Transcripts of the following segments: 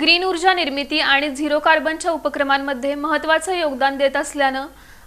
Green ऊर्जा निर्मिती आणि झिरो कार्बनच्या उपक्रमांमध्ये महत्त्वाचं योगदान देत असल्यानं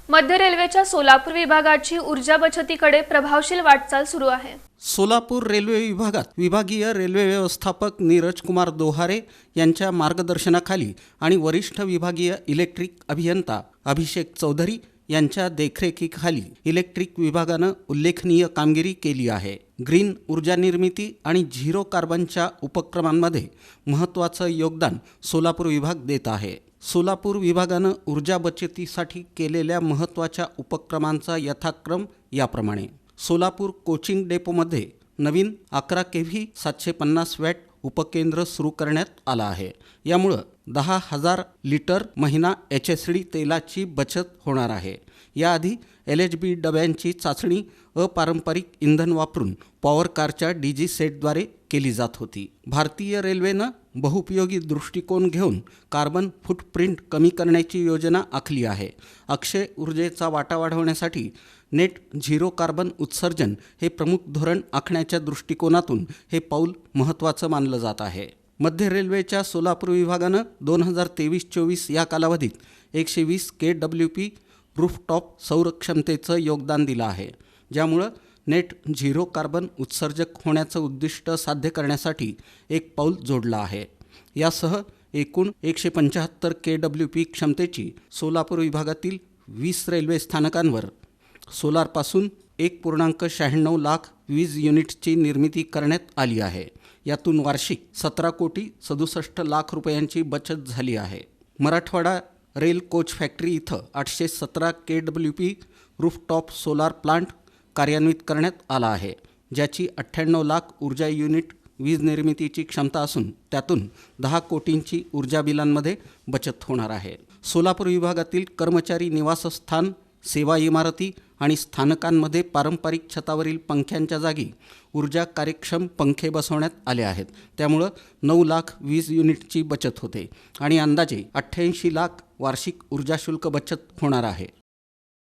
मध्य रेल्वेच्या सोलापूर विभागाची ऊर्जा बचतीकडे प्रभावशील वाटचाल सुरू आहे. सोलापूर रेल्वे विभागात विभागीय रेल्वे व्यवस्थापक नीरज कुमार दोहारे यांच्या मार्गदर्शनाखाली आणि वरिष्ठ विभागीय इलेक्ट्रिक अभियंता अभिषेक चौधरी यांच्या देखरेखीखाली इलेक्ट्रिक विभागानं उल्लेखनीय कामगिरी केली आहे. ग्रीन ऊर्जा निर्मिती आणि झिरो कार्बनच्या उपक्रमांमध्ये महत्त्वाचं योगदान सोलापूर विभाग देत आहे. सोलापूर विभागानं ऊर्जा बचतीसाठी केलेल्या महत्त्वाच्या उपक्रमांचा यथाक्रम याप्रमाणे. सोलापूर कोचिंग डेपोमध्ये नवीन अकरा के व्ही सातशे पन्नास वॅट उपकेंद्र सुरू करण्यात आलं आहे. यामुळं दहा हजार लिटर महिना एच एस डी तेलाची बचत होणार आहे. याआधी एल एच बी डब्यांची चाचणी अपारंपरिक इंधन वापरून पॉवर कारच्या डी जी सेटद्वारे केली जात होती. भारतीय रेल्वेनं बहुपयोगी दृष्टिकोन घेऊन कार्बन फूटप्रिंट कमी करण्याची योजना आखली आहे. अक्षय ऊर्जेचा वाटा वाढवण्यासाठी नेट झिरो कार्बन उत्सर्जन हे प्रमुख धोरण आखण्याच्या दृष्टिकोनातून हे पाऊल महत्त्वाचं मानलं जात आहे. मध्य रेल्वेच्या सोलापूर विभागानं दोन हजार तेवीस चोवीस या कालावधीत एकशे वीस के डब्ल्यू पी रूफटॉप सौरक्षमतेचं योगदान दिलं आहे. ज्यामुळं नेट झिरो कार्बन उत्सर्जक होण्याचं उद्दिष्ट साध्य करण्यासाठी एक पाऊल जोडलं आहे. यासह एकूण एकशे पंच्याहत्तर के डब्ल्यू पी क्षमतेची सोलापूर विभागातील वीस रेल्वे स्थानकांवर सोलारपासून एक पूर्णांक शहाण्णव लाख वीज युनिट्सची निर्मिती करण्यात आली आहे. यातून वार्षिक सतरा कोटी सदुसष्ट लाख रुपयांची बचत झाली आहे. मराठवाडा रेल कोच फॅक्टरी इथं आठशे सतरा K W P rooftop solar plant कार्यान्वित करण्यात आला आहे. ज्याची अठ्ठ्याण्णव लाख ऊर्जा युनिट वीज निर्मितीची क्षमता असून त्यातून दहा कोटींची ऊर्जा बिलांमध्ये बचत होणार आहे. सोलापूर विभागातील कर्मचारी निवासस्थान सेवा इमारती आणि स्थानकांमध्ये पारंपरिक छतावरील पंख्यांच्या जागी ऊर्जा कार्यक्षम पंखे बसवण्यात आले आहेत. त्यामुळं नऊ लाख वीज युनिटची बचत होते आणि अंदाजे अठ्ठ्याऐंशी लाख वार्षिक ऊर्जा शुल्क बचत होणार आहे.